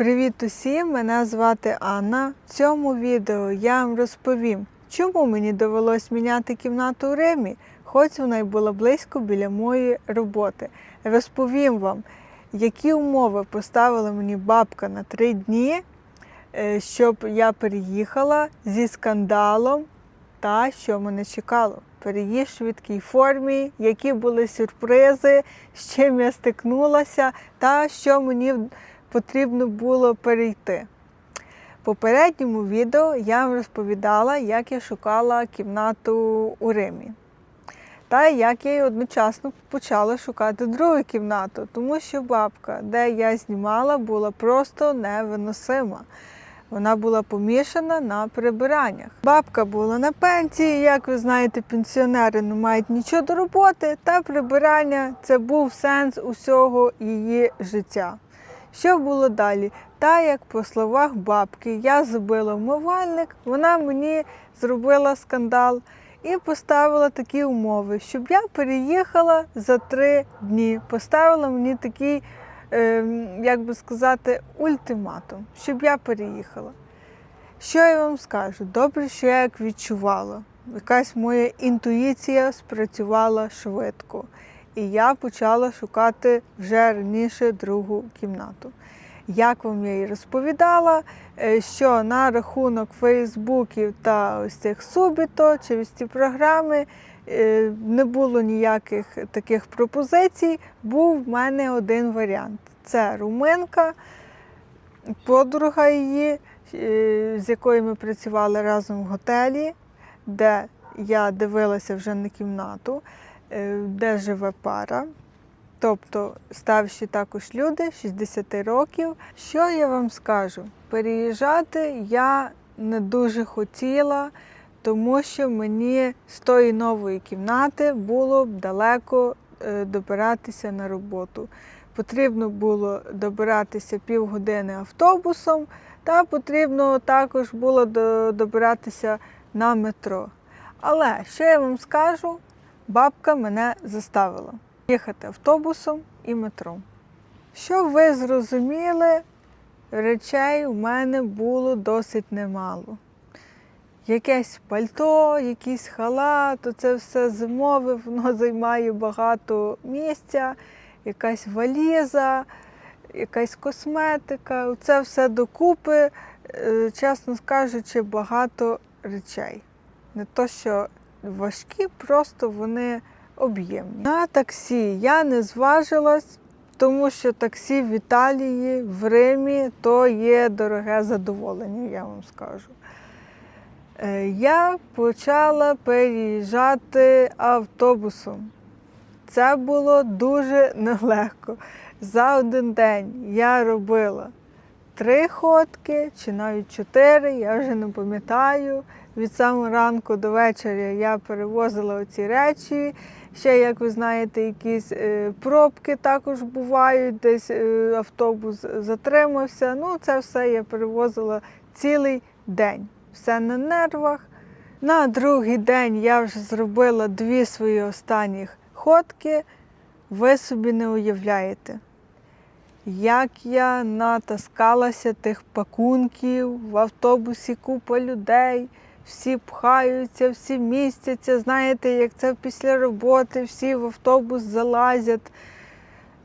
Привіт усім! Мене звати Анна. В цьому відео я вам розповім, чому мені довелось міняти кімнату у Римі, хоч вона й була близько біля моєї роботи. Розповім вам, які умови поставила мені бабка на три дні, е, щоб я переїхала зі скандалом та що мене чекало. Переїзд в швидкій формі, які були сюрпризи, з чим я стикнулася, та що мені потрібно було перейти. В попередньому відео я вам розповідала, як я шукала кімнату у Римі. Та як я й одночасно почала шукати другу кімнату, тому що бабка, де я знімала, була просто невиносима. Вона була помішана на прибираннях. Бабка була на пенсії, як ви знаєте, пенсіонери не мають нічого до роботи, та прибирання це був сенс усього її життя. Що було далі? Та як по словах бабки, я забила вмивальник, вона мені зробила скандал і поставила такі умови, щоб я переїхала за три дні. Поставила мені такий, е, як би сказати, ультиматум, щоб я переїхала. Що я вам скажу? Добре, що я як відчувала. Якась моя інтуїція спрацювала швидко. І я почала шукати вже раніше другу кімнату. Як вам я і розповідала, е, що на рахунок Фейсбуків та ось цих Субіто через ці програми е, не було ніяких таких пропозицій. Був в мене один варіант: це руминка, подруга її, е, з якою ми працювали разом в готелі, де я дивилася вже на кімнату, де живе пара. Тобто ставші також люди 60 років. Що я вам скажу? Переїжджати я не дуже хотіла, тому що мені з тої нової кімнати було б далеко е, добиратися на роботу. Потрібно було добиратися півгодини автобусом, та потрібно також було добиратися на метро. Але що я вам скажу, бабка мене заставила їхати автобусом і метром. Щоб ви зрозуміли, речей у мене було досить немало. Якесь пальто, якийсь халат, це все зимове, воно займає багато місця, якась валіза, якась косметика. Це все докупи, е, чесно скажучи, багато речей. Не то, що важкі, просто вони об'ємні. На таксі я не зважилась, тому що таксі в Італії, в Римі то є дороге задоволення, я вам скажу. Е, Я почала переїжджати автобусом. Це було дуже нелегко. За один день я робила три ходки чи навіть чотири, я вже не пам'ятаю. Від самого ранку до вечора я перевозила оці речі. Ще, як ви знаєте, якісь е, пробки також бувають, десь е, автобус затримався. Ну, це все я перевозила цілий день. Все на нервах. На другий день я вже зробила дві свої останні ходки. Ви собі не уявляєте, як я натаскалася тих пакунків в автобусі купа людей всі пхаються, всі містяться. Знаєте, як це після роботи, всі в автобус залазять.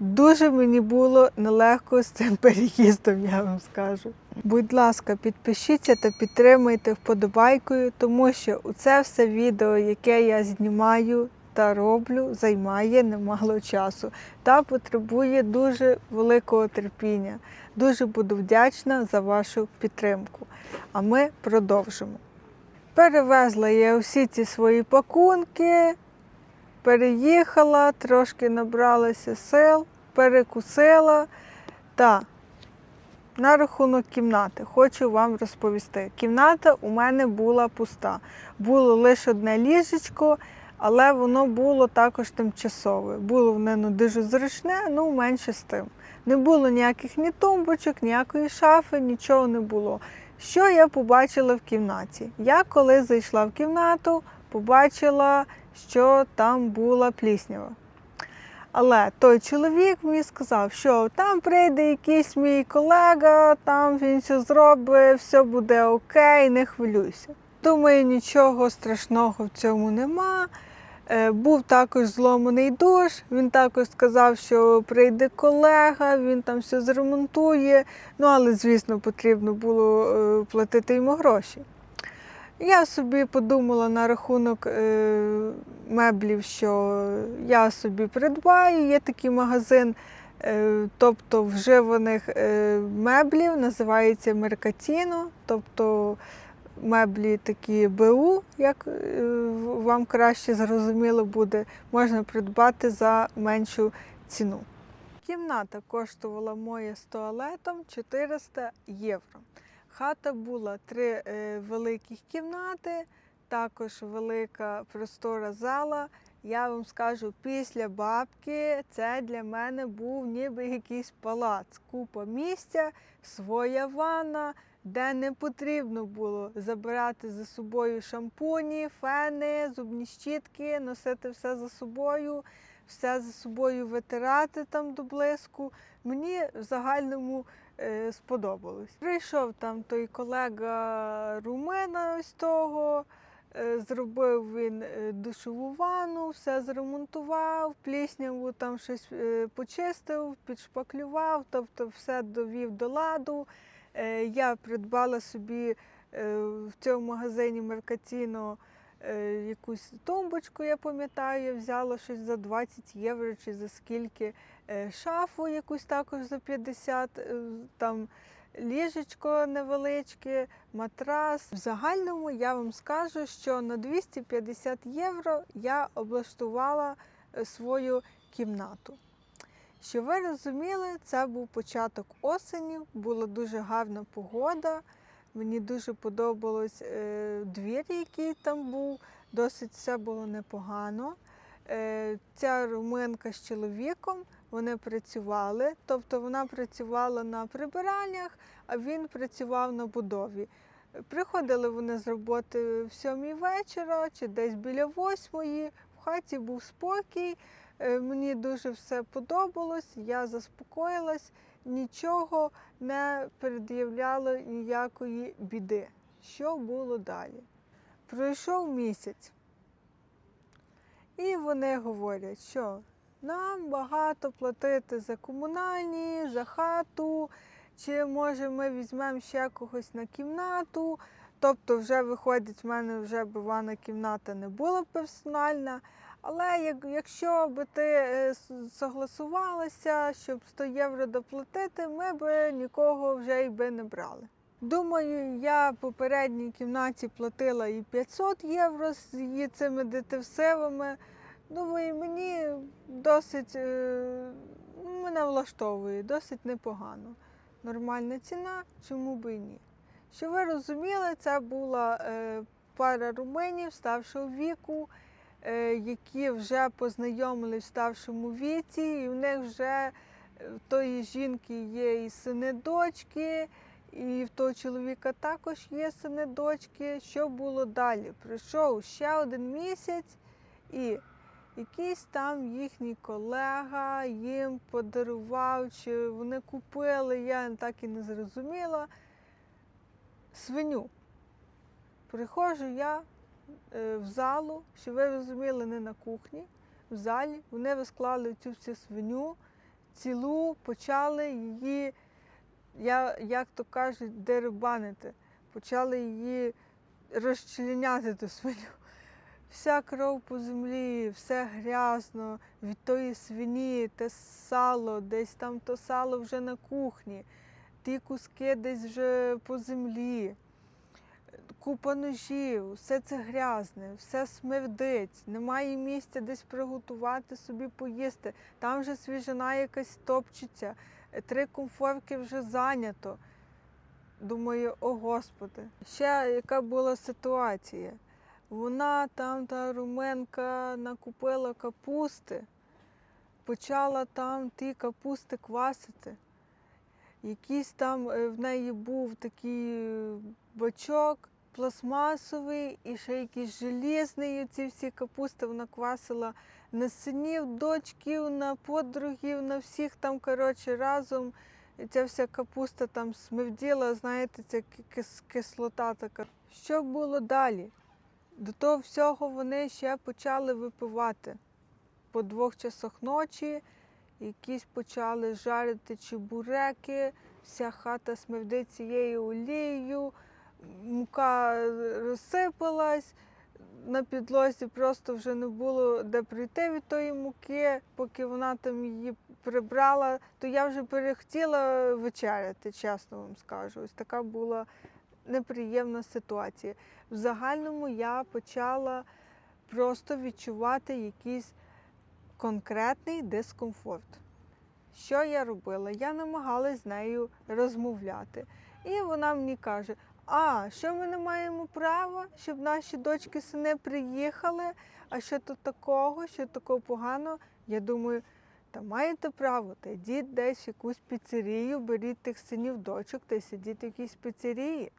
Дуже мені було нелегко з цим переїздом, я вам скажу. Будь ласка, підпишіться та підтримайте вподобайкою, тому що це все відео, яке я знімаю та роблю, займає немало часу та потребує дуже великого терпіння. Дуже буду вдячна за вашу підтримку. А ми продовжимо. Перевезла я усі ці свої пакунки, переїхала, трошки набралася сил, перекусила. Та на рахунок кімнати хочу вам розповісти. Кімната у мене була пуста. Було лише одне ліжечко, але воно було також тимчасове. Було воно не дуже зручне, ну менше з тим. Не було ніяких ні тумбочок, ніякої шафи, нічого не було. Що я побачила в кімнаті? Я коли зайшла в кімнату, побачила, що там була пліснява. Але той чоловік мені сказав, що там прийде якийсь мій колега, там він все зробить, все буде окей, не хвилюйся. Думаю, нічого страшного в цьому нема. Е, Був також зломаний душ. Він також сказав, що прийде колега, він там все зремонтує. Ну, але, звісно, потрібно було е, платити йому гроші. Я собі подумала на рахунок е, меблів, що я собі придбаю. Є такий магазин, тобто вживаних меблів, називається Меркатіно, тобто меблі такі БУ, як е, вам краще зрозуміло буде, можна придбати за меншу ціну. Кімната коштувала моя з туалетом 400 євро. Хата була три е, великих кімнати, також велика простора зала. Я вам скажу, після бабки це для мене був ніби якийсь палац, купа місця, своя ванна, де не потрібно було забирати за собою шампуні, фени, зубні щітки, носити все за собою, все за собою витирати там до блиску. Мені в загальному е, сподобалось. Прийшов там той колега румина ось того. е, Зробив він е, душову ванну, все зремонтував, плісняву там щось е, почистив, підшпаклював, тобто все довів до ладу. Е, Я придбала собі е, в цьому магазині Меркатіно е, якусь тумбочку, я пам'ятаю, я взяла щось за 20 євро чи за скільки шафу, якусь також за 50, е, там ліжечко невеличке, матрас. В загальному я вам скажу, що на 250 євро я облаштувала свою кімнату. Що ви розуміли, це був початок осені, була дуже гарна погода. Мені дуже подобалось е, двір, який там був, досить все було непогано. Е, ця руминка з чоловіком вони працювали, тобто вона працювала на прибираннях, а він працював на будові. Приходили вони з роботи в сьомій вечора чи десь біля восьмої. В хаті був спокій. Е, Мені дуже все подобалось, я заспокоїлась, нічого не пред'являло ніякої біди. Що було далі? Пройшов місяць, і вони говорять, що нам багато платити за комунальні, за хату, чи може ми візьмемо ще когось на кімнату. Тобто, вже виходить, в мене вже б ванна кімната не була персональна. Але якщо би ти е, согласувалася, щоб 100 євро доплатити, ми б нікого вже й би не брали. Думаю, я в попередній кімнаті платила і 500 євро з її цими детивсивами. Думаю, мені досить е, мене влаштовує, досить непогано. Нормальна ціна, чому би і ні. Що ви розуміли, це була е, пара руминів старшого віку, які вже познайомились в старшому віці, і в них вже е, в тої жінки є і сини дочки, і в того чоловіка також є сини дочки. Що було далі? Пройшов ще один місяць, і якийсь там їхній колега їм подарував, чи вони купили, я так і не зрозуміла. Свиню. Приходжу я е, в залу, що ви розуміли, не на кухні, в залі. Вони розклали цю всю свиню, цілу, почали її, я, як то кажуть, дерибанити. Почали її розчленяти ту свиню. Вся кров по землі, все грязно, від тої свині, те сало, десь там то сало вже на кухні, ті куски десь вже по землі, купа ножів, все це грязне, все смердить, немає місця десь приготувати собі поїсти. Там вже свіжина якась топчеться, три комфорки вже зайнято. Думаю, о Господи, ще яка була ситуація. Вона там, та руменка, накупила капусти, почала там ті капусти квасити. Якийсь там е, в неї був такий бачок пластмасовий і ще якийсь желізний. Ці всі капусти вона квасила на синів, дочків, на подругів, на всіх там, коротше, разом. І ця вся капуста там смерділа, знаєте, ця кислота така. Що було далі? До того всього вони ще почали випивати по двох часах ночі, якісь почали жарити чебуреки, вся хата смердить цією олією, мука розсипалась, на підлозі просто вже не було де прийти від тої муки, поки вона там її прибрала, то я вже перехотіла вечеряти, чесно вам скажу. Ось така була неприємна ситуація. В загальному я почала просто відчувати якийсь конкретний дискомфорт. Що я робила? Я намагалась з нею розмовляти. І вона мені каже: А, що ми не маємо права, щоб наші дочки сини приїхали? А що тут такого, що такого поганого? Я думаю, та маєте право, та йдіть десь в якусь піцерію, беріть тих синів дочок та сидіть в якійсь піцерії.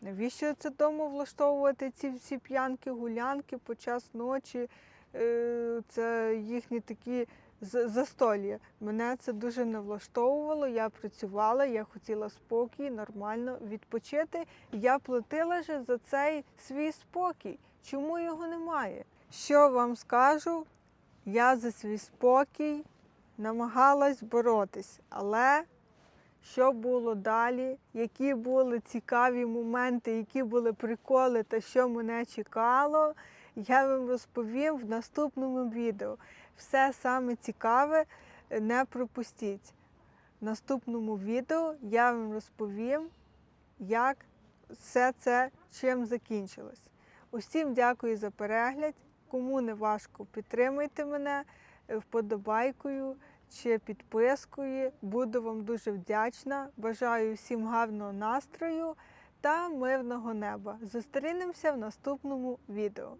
Навіщо це вдома влаштовувати ці всі п'янки, гулянки по час ночі? Е, Це їхні такі з- застолля. Мене це дуже не влаштовувало. Я працювала, я хотіла спокій, нормально відпочити. Я платила же за цей свій спокій. Чому його немає? Що вам скажу? Я за свій спокій намагалась боротись, але що було далі, які були цікаві моменти, які були приколи та що мене чекало, я вам розповім в наступному відео. Все саме цікаве е, не пропустіть. В наступному відео я вам розповім, як все це чим закінчилось. Усім дякую за перегляд. Кому не важко, підтримайте мене е, вподобайкою чи підпискою. Буду вам дуже вдячна. Бажаю всім гарного настрою та мирного неба. Зустрінемося в наступному відео.